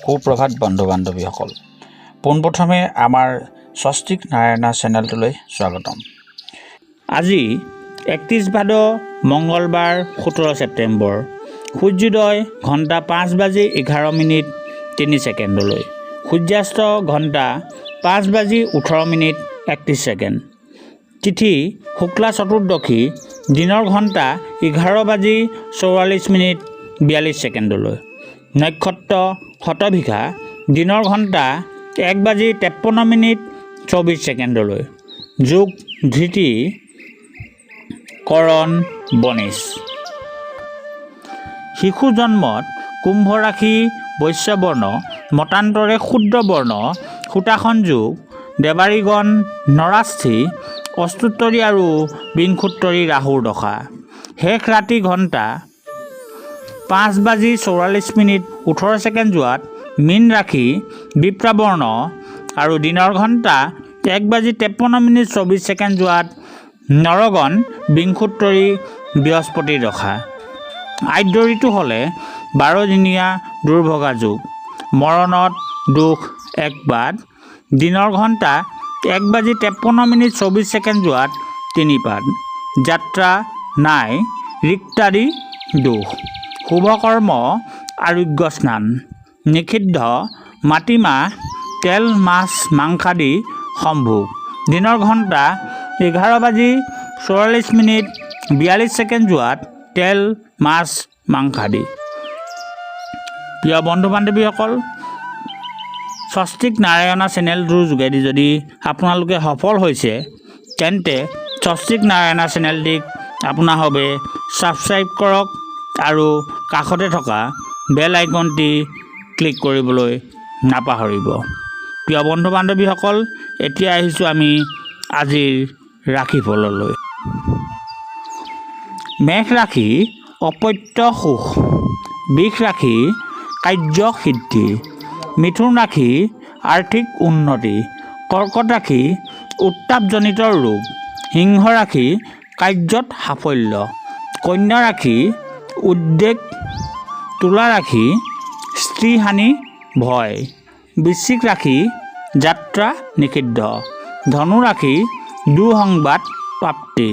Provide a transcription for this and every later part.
সুপ্ৰভাত বন্ধু বান্ধৱীসকল পোনপ্ৰথমে আমাৰ স্বস্তিক নাৰায়ণা চেনেলটোলৈ স্বাগতম। আজি একত্ৰিছ ভাদ মঙলবাৰ সোতৰ ছেপ্টেম্বৰ। সূৰ্যোদয় ঘণ্টা পাঁচ বাজি এঘাৰ মিনিট তিনি ছেকেণ্ডলৈ। সূৰ্যাস্ত ঘণ্টা পাঁচ বাজি ওঠৰ মিনিট একত্ৰিছ ছেকেণ্ড। তিথি শুক্লা চতুৰ্দশী দিনৰ ঘণ্টা এঘাৰ বাজি চৌৰাল্লিছ মিনিট বিয়াল্লিছ ছেকেণ্ডলৈ। নক্ষত্ৰ শতভিষা দিনৰ ঘণ্টা এক বাজি তেপন্ন মিনিট চৌবিছ ছেকেণ্ডলৈ। যোগ ধৃতি কৰণ বনিছ শিশু জন্মত কুম্ভ ৰাশি বৈশ্যবৰ্ণ, মতান্তৰে বৰ্ণ সূতাখন যোগ দেৱাৰীগণ নৰাস্থি অস্তুত্তৰী আৰু বিংশোত্তৰী ৰাহুৰ দশা। শেষ ৰাতি ঘণ্টা পাঁচ বাজি চৌৰাল্লিছ মিনিট ওঠৰ ছেকেণ্ড যোৱাত মীন ৰাশি বিপ্ৰাবৰ্ণ আৰু দিনৰ ঘণ্টা এক বাজি তেপন্ন মিনিট চৌবিছ ছেকেণ্ড যোৱাত নৰগণ বিংশোত্তৰী বৃহস্পতিৰ দশা আদ্য ঋতু হ'লে বাৰদিনীয়া দুৰ্ভগা যুগ। মৰণত দুখ এক দিনৰ ঘণ্টা এক বাজি তেপন্ন মিনিট চৌবিছ ছেকেণ্ড যোৱাত তিনি পাদ যাত্ৰা নাই, ৰিক্তাদি দুখ শুভকৰ্ম, আৰোগ্য স্নান, নিষিদ্ধ, মাটিমাহ, তেল, মাছ, মাংসাদি সম্ভোগ দিনৰ ঘণ্টা এঘাৰ বাজি চৌৰাল্লিছ মিনিট বিয়াল্লিছ ছেকেণ্ড যোৱাত তেল, মাছ, মাংসাদি। প্ৰিয় বন্ধু বান্ধৱীসকল স্বস্তিক নাৰায়ণা চেনেলটোৰ যোগেদি যদি আপোনালোকে সফল হৈছে, তেন্তে স্বস্তিক নাৰায়ণা চেনেলটিক আপোনাৰ বাবে ছাবস্ক্ৰাইব কৰক। আৰু কাষতে থকা বেল আইকনটি ক্লিক কৰিবলৈ নাপাহৰিব। প্ৰিয় বন্ধু বান্ধৱীসকল এতিয়া আহিছোঁ আমি আজিৰ ৰাশিফললৈ মেষ ৰাশি অপত্য সুখ। বিষ ৰাশি কাৰ্যসিদ্ধি মিথুন ৰাশি আৰ্থিক উন্নতি। কৰ্কট ৰাশি উত্তাপজনিত ৰোগ। সিংহ ৰাশি কাৰ্যত সাফল্য। কন্যা ৰাশি উদ্বেগ তুলা ৰাশি স্ত্ৰীহানি ভয় বৃশ্চিক ৰাশি যাত্ৰা নিষিদ্ধ, ধনু ৰাশি দুঃসংবাদ প্ৰাপ্তি,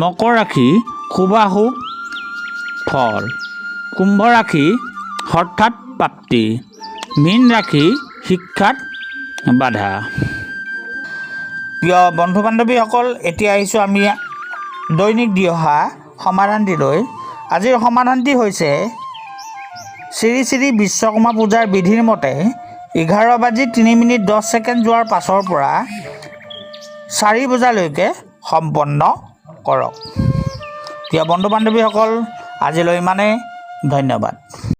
মকৰ ৰাশি শুভাশুভ ফল, কুম্ভ ৰাশি হঠাৎ প্ৰাপ্তি, মীন ৰাশি শিক্ষাত বাধা। প্ৰিয় বন্ধু বান্ধৱীসকল এতিয়া আহিছোঁ আমি দৈনিক দি অহা সমাধানটিলৈ আজিৰ সমাধানটি হৈছে শ্ৰী শ্ৰী বিশ্বকৰ্মা পূজাৰ বিধিৰ মতে এঘাৰ বাজি তিনি মিনিট দহ ছেকেণ্ড যোৱাৰ পাছৰ পৰা চাৰি বজালৈকে সম্পন্ন কৰক। প্ৰিয় বন্ধু বান্ধৱীসকল আজিলৈ ইমানেই। ধন্যবাদ।